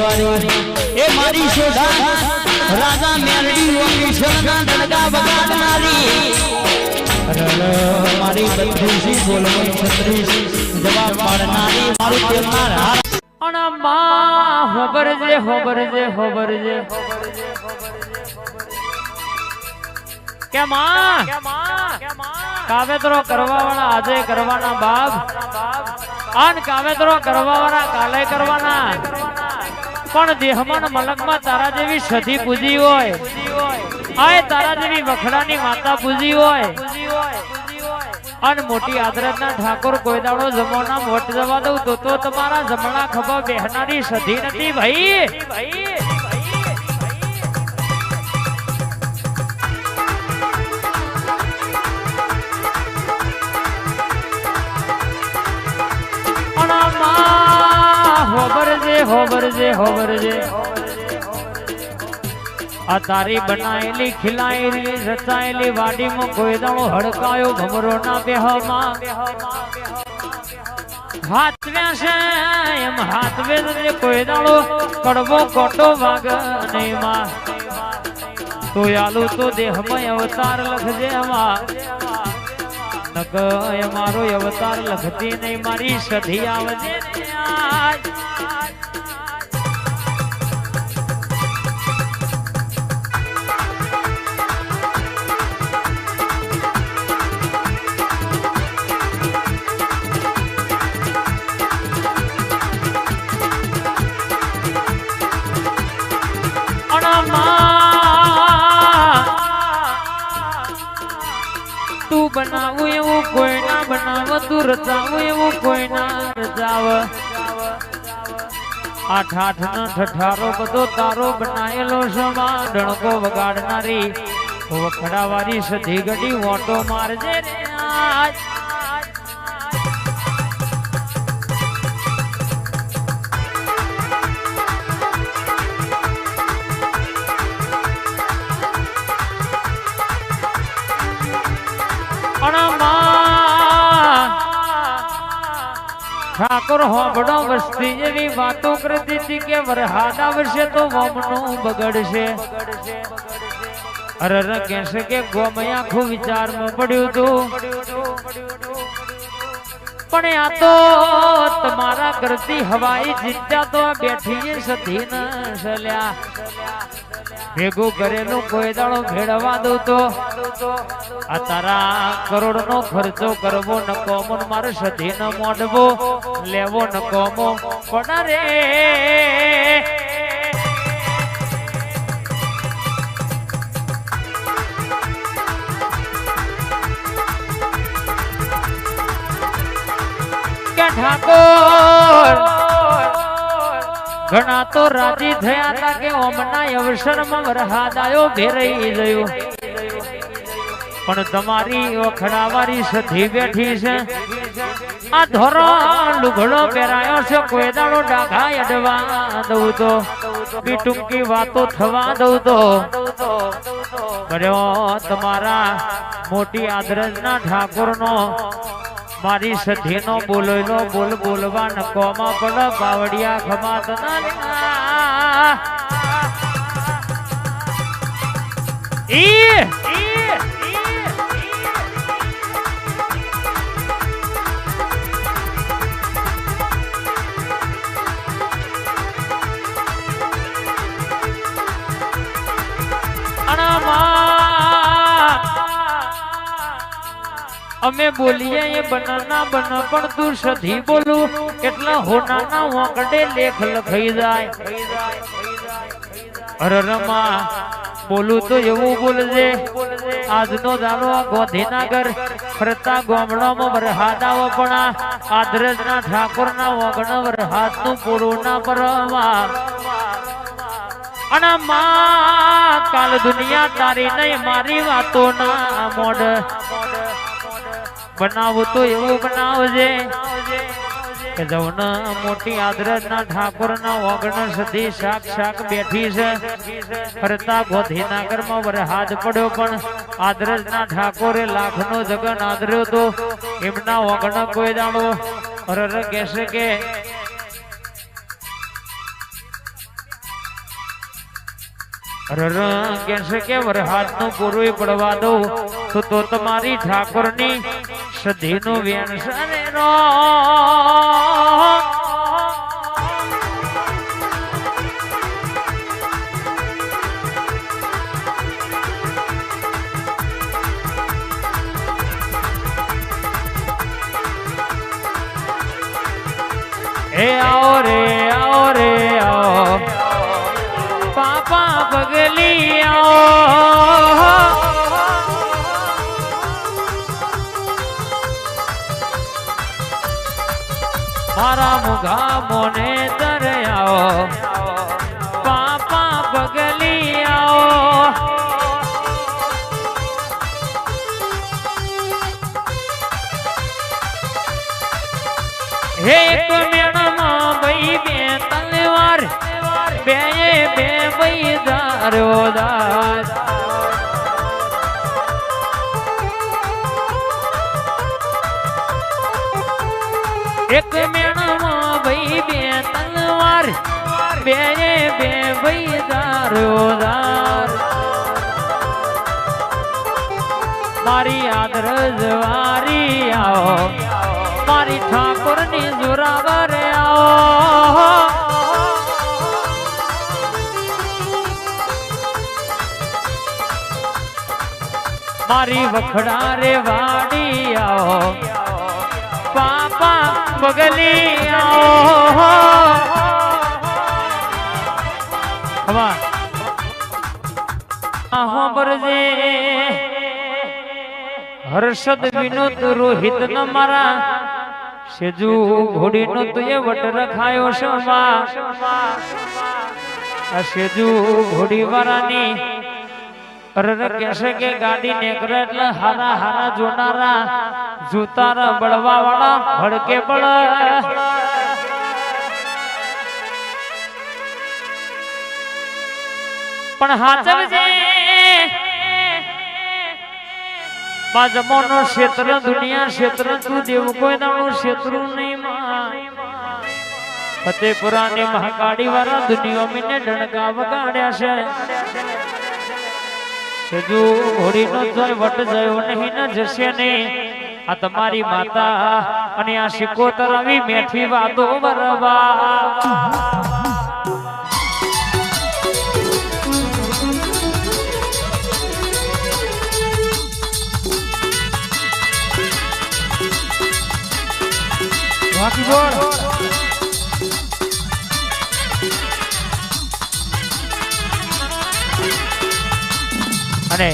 એ મારી શોધા રાજા મેરડી ઓફિસરના દરગા વગાડનારી. અરર, મારી બત્રીસી બોલવન છત્રીસી જવાબ પાડનારી. મારું પ્રેમનાર હાર. અણા મા હોબર જે હોબર જે હોબર જે. કે માં કાવેતરો કરવા વાળા આજે કરવાના બાપ. આન કાવેતરો કરવા વાળા કાલે કરવાના. પણ દેહમાં ને મલકમાં તારા જેવી સધી પૂજી હોય. આય તારા જેવી વખડાની માતા પૂજી હોય. અને મોટી આદરતના ઠાકોર કોઈ દાડો મોટ જવા દઉં તો તો તમારા જમણા ખભા બેહનારી સધી નથી ભાઈ. હોબરજે હોબરજે આ તારી બનાયેલી, ખીલાયેલી, રચાયેલી વાડીમાં કોઈ દાણો હડકાયો ભમરો ના બેહમાં. હાથવ્યા છે એમ હાથવે માં તો દેહમાં અવતાર લખજે નક એ મારો અવતાર લખતી નહીં, મારી સધી આવજે બનાવું એવું કોઈ ના બનાવ, તું રચાવું એવું કોઈ ના રચાવ આઠ આઠ નો ઠઠારો બધો તારો બનાયેલો સમા ડણકો વગાડનારી. વખડાવાળી સધી ગડી ઓટો મારજે રે આજ. ઠાકોર હોબડો વસ્તીની વાતો કરતી હતી કે વરહાદ આવશે તો વમનું બગડશે. અરર કહેશે કે ગોમયા આખું વિચારમાં પડ્યું તું પણ આ તો તમારા કરતી હવાઈ ચિંતા તો બેઠી સધી ન સલ્યા. ભેગું કરેલું કોઈ દાડો ભેળવા દઉં તો આ તારા કરોડ નો ખર્ચો કરવો નકોમો કોમો મારે સધી ન મોડવો, લેવો નકોમો પણ રે ઠાકોર. ઘણા તો રાજી થયા હતા કે ઓમના અવસરમાં વરહાદ આવ્યો ઘેરાઈ ગયો. પણ તમારી ઓખડાવાળી સધી બેઠી છે. આ ધોરો લુઘડો પહેરાયો છે, કોઈ દાડો ડાઘા અડવા દઉં તો. બી ટૂંકી વાતો થવા દઉં તો. કર્યો તમારા મોટી આદરજના ઠાકોરનો મારી સધીનો બોલેલો બોલ બોલવા નકોમાં પડ બાવડિયા ખમાત ના ઈ અમે બોલીએ એ બનાના બન, પણ તું સધી બોલું. એટલા હોનાના વાંકડે લેખ લખાઈ જાય. અરરમાં બોલું તો એવું બોલજે. આજનો દાડો ગોધીનગર, ફરતા ગામડામાં વરહાદા વપણા આદરજના ઠાકોરના વગણ વરહાદનું પૂરું પરવા. અને માં, કાલ દુનિયા તારી નહીં, મારી વાતો ના મોડ બનાવું તો એવું બનાવજે. જવન મોટી આદરના ઠાકોર ના ઓગણ સદી શાક શાક બેઠી છે. ફરતા ગોધીનગરમાં વરહાદ પડ્યો પણ આદરત ના ઠાકોરે લાખ નો જગન આદર્યો તો એમના ઓગણ કોઈ જાણો અરર કહેશે કે રર કહેશે કે વરહાદનું પૂરું પડવા દઉં. તો તો તમારી ઠાકોરની સધીનું વ્યસન નો એ આવો રે આવો રે આવો. પાપા પગલી આવો. મારા ને દરિયાઓ, પાપા પગલી આવો એક મેળમાં ભાઈ બે તલવાર બે બે ભાઈ દારો દાર એક મેળમાં ભાઈ બે તલવાર બે બે ભાઈ દારોદાર મારી આદર જવારી આવો, મારી ઠાકોરની જોરાવર આવો. મારી વખડા રે વાડી આવો, પાપા બગલી આવો ખમા આહો બરજે હર્ષદ વિનોદ રોહિત ન મારા. સેજુ ઘોડી નો તુએ વટ રખાયો શમા સેજુ ઘોડી વાળાની કહેશે કે ગાડી નેકરે હારા હારા જોનારા જૂતારા બળવા ભડકે બળ પણ હાચવજે બાજમોનો ક્ષેત્ર, દુનિયા ક્ષેત્ર, તું દેવ કોઈ દાણો ક્ષેત્ર નહીં ફતેપુરાની મહાકાળી વાળા દુનિયા મીને ડણકા વગાડ્યા છે. સેજુ ઘોડીનો જોય વટ જયો નહીં, ન જશે નહીં. આ તમારી માતા અને આ શિકોતર આવી મેઠી વાતો વરવા. બાકી બોલ. અને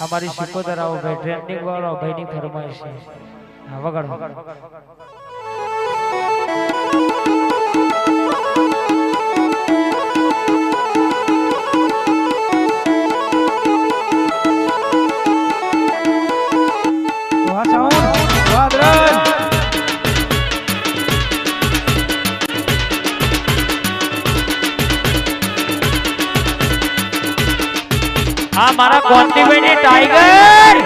અમારી શિકોતર આવો ભાઈ ટ્રેન્ડિંગ વાળો ભાઈની ફરમાઈશ છે. વગર વગાડો. મારા કોંતીભાઈ ની ટાઈગર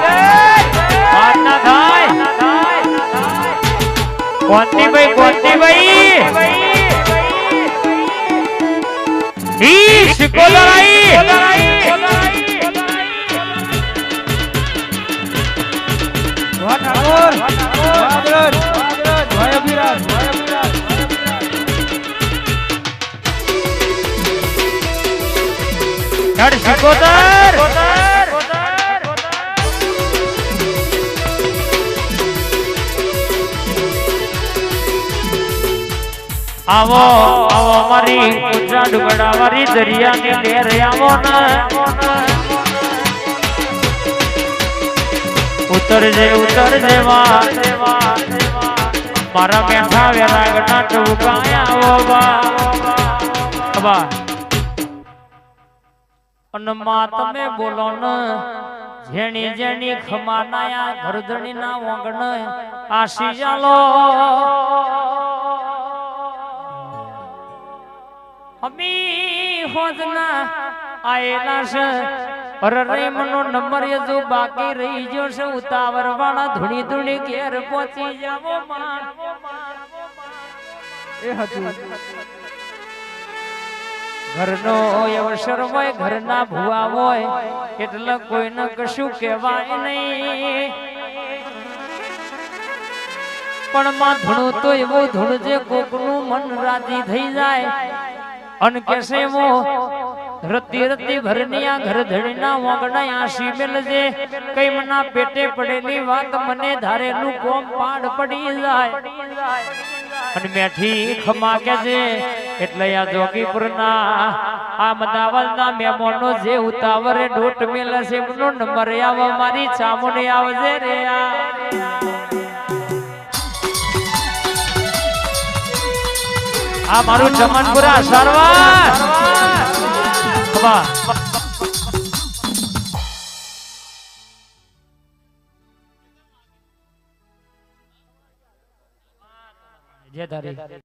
વાત ના થાય કોંતીભાઈ કોંતીભાઈ ઈ શિકોતરાઈ વાહ ઠાકોર વાહ દ્રજ વાહ અભિરાજ વાહ અભિરાજ હેડ શિકોતર આવો આવો મારી ઊંચા ડુગડા વાળી દરિયાની ઘેર આવો ને. ઉતરજે ઉતરજે માં મારા બેઠા વેરાગના ટુકાયા આવો બા બા અને તમે બોલો ને, જેણી જેણી ખમાનાયા ઘરધણી ના વગણ આશી જાલો. નંબર એ જો બાકી રહી ગયો છે ઉતાવર વાળા ધૂણી ધૂણી ઘેર પહોંચી જાવો ઘરનો અવસર હોય, ઘરના ભુવા હોય, એટલે કોઈને કશું કહેવાય નહીં. પણ માં ધૂણું તો એવું ધૂણ જે કોકનું મન રાજી થઈ જાય. અન કેસે મો, રતી રતી ભરની આ ઘર ધણીના વાંગણા આશી મેલજે. કઈ મના પેટે પડેલી વાત મને ધારેલું કોમ પાડ પડી જાય. અને મેઠી ખમા કે છે એટલે આ જોગીપુરના, આ મદાવલના મહેમાનો જે ઉતાવરે ડોટ મેલે છે એમનો નંબર મારી ચામુને આવજે રે આ. આ મારું ચમનપુરા સરવાર. જય તારી.